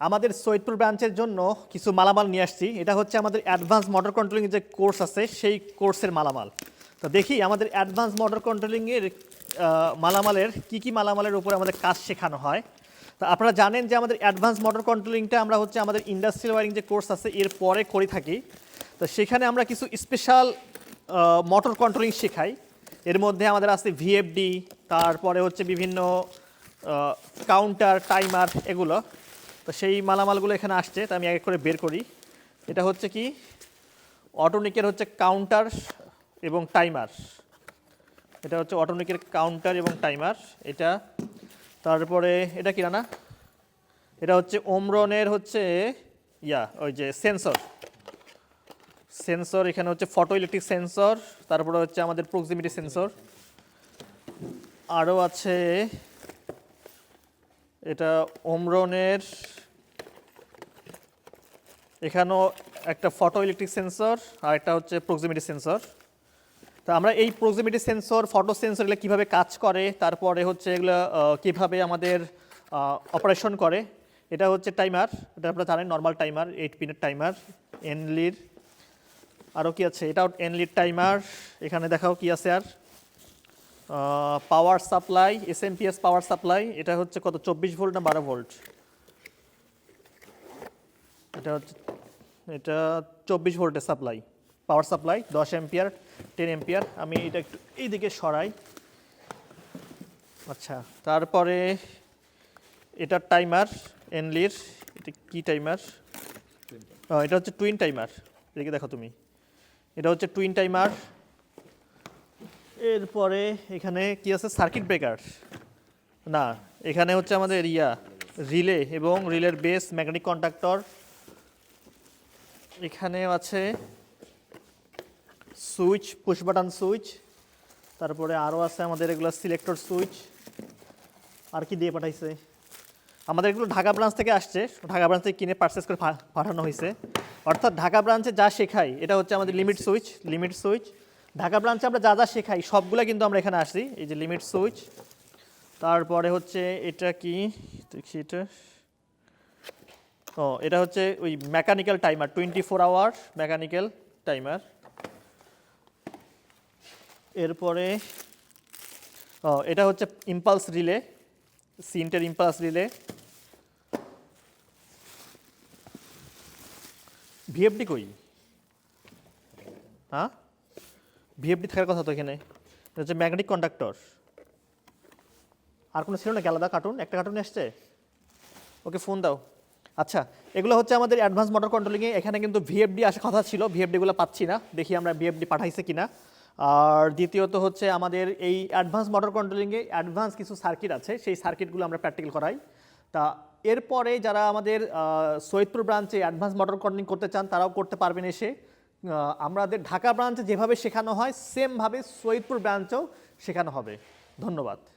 আমাদের সৈয়দপুর ব্রাঞ্চের জন্য কিছু মালামাল নিয়ে আসছি। এটা হচ্ছে আমাদের অ্যাডভান্স মোটর কন্ট্রোলিং যে কোর্স আছে, সেই কোর্সের মালামাল। তো দেখি, আমাদের অ্যাডভান্স মোটর কন্ট্রোলিংয়ের মালামালের কি কি মালামালের উপরে আমাদের কাজ শেখানো হয়। তো আপনারা জানেন যে আমাদের অ্যাডভান্স মোটর কন্ট্রোলিংটা আমরা হচ্ছে আমাদের ইন্ডাস্ট্রিয়াল ওয়ারিং যে কোর্স আছে, এর পরে করে থাকি। তো সেখানে আমরা কিছু স্পেশাল মোটর কন্ট্রোলিং শেখাই। এর মধ্যে আমাদের আছে ভিএফডি তারপরে হচ্ছে বিভিন্ন কাউন্টার টাইমার এগুলো। তো সেই মালামালগুলো এখানে আসছে, তা আমি এক করে বের করি। এটা হচ্ছে কি? অটোনিকের হচ্ছে কাউন্টার এবং টাইমার এটা হচ্ছে অটোনিকের কাউন্টার এবং টাইমার এটা, তারপরে এটা কি না এটা হচ্ছে ওমরনের হচ্ছে ইয়া, ওই যে সেন্সর সেন্সর এখানে হচ্ছে ফটো ইলেকট্রিক সেন্সর তারপরে হচ্ছে আমাদের প্রক্সিমিটি সেন্সর আরও আছে, এটা ওমরনের এখানেও একটা ফটো ইলেকট্রিক সেন্সর আর একটা হচ্ছে প্রক্সিমিটি সেন্সর তো আমরা এই প্রক্সিমিটি সেন্সর ফটো সেন্সর এগুলো কীভাবে কাজ করে, তারপরে হচ্ছে এগুলো কীভাবে আমাদের অপারেশন করে, এটা হচ্ছে টাইমার এটা আপনারা জানেন নর্মাল টাইমার এইট পিনের টাইমার এনলির আরও কি আছে? এটাও এনলির টাইমার এখানে দেখাও কি আছে আর? Power supply S MPS power supply এটা হচ্ছে কত? চব্বিশ ভোল্ট না বারো ভোল্ট এটা হচ্ছে, এটা চব্বিশ ভোল্টের সাপ্লাই পাওয়ার সাপ্লাই দশ এম্পিয়ার টেন এম্পিয়ার আমি এটা একটু এইদিকে সরাই। আচ্ছা তারপরে এটা টাইমার এনলির এটা কি টাইমার এটা হচ্ছে টুইন টাইমার এদিকে দেখো তুমি। এটা হচ্ছে টুইন টাইমার এরপরে এখানে কি আছে? সার্কিট ব্রেকার না, এখানে হচ্ছে আমাদের ইয়া রিলে এবং রিলের বেস ম্যাগনেটিক কন্ডাক্টর এখানে আছে সুইচ পুশ বাটন সুইচ তারপরে আরও আছে আমাদের এগুলো সিলেক্টর সুইচ আর কি দিয়ে পাঠাইছে? আমাদের এগুলো ঢাকা ব্রাঞ্চ থেকে আসছে, ঢাকা ব্রাঞ্চ থেকে কিনে পারচেস করে পাঠানো হয়েছে। অর্থাৎ ঢাকা ব্রাঞ্চে যা শেখাই, এটা হচ্ছে আমাদের limit switch limit switch Dhaka ব্রাঞ্চে আমরা যা যা শেখাই, সবগুলো কিন্তু আমরা এখানে আসি এই যে লিমিট সুইচ তারপরে হচ্ছে এটা কি? দেখি এটা ও, এটা হচ্ছে ওই mechanical timer twenty four hour mechanical timer এরপরে এটা হচ্ছে ইম্পালস রিলে সিনটের ইম্পালস রিলে ভিএফডি কই? হ্যাঁ? ভিএফডি থাকার কথা তো এখানে। এটা হচ্ছে ম্যাগনেটিক কন্ডাক্টর আর কোনো ছিল না আলাদা কার্টুন একটা কার্টুন এসছে? ওকে ফোন দাও। আচ্ছা এগুলো হচ্ছে আমাদের অ্যাডভান্স মোটর কন্ট্রোলিংয়ে এখানে কিন্তু ভিএফডি আসার কথা ছিল ভিএফডিগুলো পাচ্ছি না। দেখি আমরা ভিএফডি পাঠাইছে কিনা। আর দ্বিতীয়ত হচ্ছে আমাদের এই অ্যাডভান্স মোটর কন্ট্রোলিংয়ে অ্যাডভান্স কিছু সার্কিট আছে, সেই সার্কিটগুলো আমরা প্র্যাকটিক্যাল করাই। তা এরপরে যারা আমাদের সৈয়দপুর ব্রাঞ্চে অ্যাডভান্স মোটর কন্ট্রোলিং করতে চান, তারাও করতে পারবেন এসে। আমাদের ঢাকা ব্রাঞ্চে যেভাবে শেখানো হয় সেমভাবে সৈয়দপুর ব্রাঞ্চেও শেখানো হবে। ধন্যবাদ।